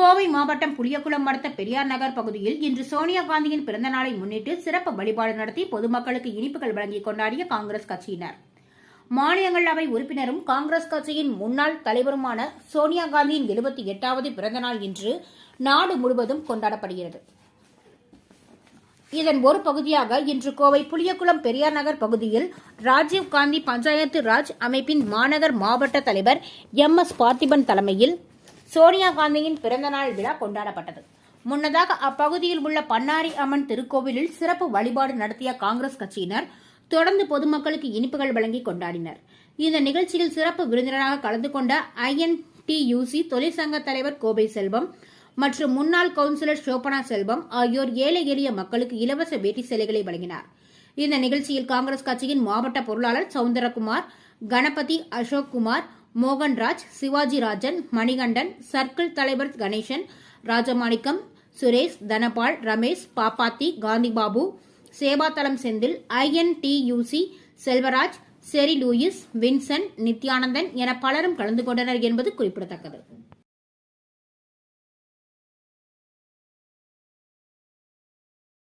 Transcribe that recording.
கோவை மாவட்டம் புளியகுளம் அடுத்த பெரியார் நகர் பகுதியில் இன்று சோனியா காந்தியின் பிறந்த நாளை முன்னிட்டு சிறப்பு வழிபாடு நடத்தி பொதுமக்களுக்கு இனிப்புகள் வழங்கி கொண்டாடிய காங்கிரஸ் கட்சியினர். மாநிலங்களவை உறுப்பினரும் காங்கிரஸ் கட்சியின் முன்னாள் தலைவருமான சோனியா காந்தியின் எழுபத்தி எட்டாவது பிறந்தநாள் இன்று நாடு முழுவதும் கொண்டாடப்படுகிறது. இதன் ஒரு பகுதியாக இன்று கோவை புளியகுளம் பெரியார் நகர் பகுதியில் ராஜீவ் காந்தி பஞ்சாயத்து ராஜ் அமைப்பின் மாநகர் மாவட்ட தலைவர் எம் எஸ் பார்த்திபன் தலைமையில் சோனியா காந்தியின் பிறந்தநாள் விழா கொண்டாடப்பட்டது. முன்னதாக அப்பகுதியில் உள்ள பன்னாரி அம்மன் திருக்கோவிலில் சிறப்பு வழிபாடு நடத்திய காங்கிரஸ் கட்சியினர் தொடர்ந்து பொதுமக்களுக்கு இனிப்புகள் வழங்கி கொண்டாடினர். இந்த நிகழ்ச்சியில் சிறப்பு விருந்தினராக கலந்து கொண்ட ஐஎன்டியூசி தொழிற்சங்க தலைவர் கோபை செல்வம் மற்றும் முன்னாள் கவுன்சிலர் ஷோபனா செல்வம் ஆகியோர் ஏழை எளிய மக்களுக்கு இலவச வேட்டி சேலைகளை வழங்கினார். இந்த நிகழ்ச்சியில் காங்கிரஸ் கட்சியின் மாவட்ட பொருளாளர் சவுந்தரகுமார் கணபதி அசோக் குமார் மோகன்ராஜ் சிவாஜி ராஜன் மணிகண்டன் சர்க்கிள் தலைவர் கணேசன் ராஜமாணிக்கம் சுரேஷ் தனபால் ரமேஷ் பாப்பாத்தி காந்திபாபு சேவாத்தலம் செந்தில் ஐஎன்டியூசி செல்வராஜ் செரி லூயிஸ் வின்சென்ட் நித்யானந்தன் என பலரும் கலந்து கொண்டனர் என்பது குறிப்பிடத்தக்கது.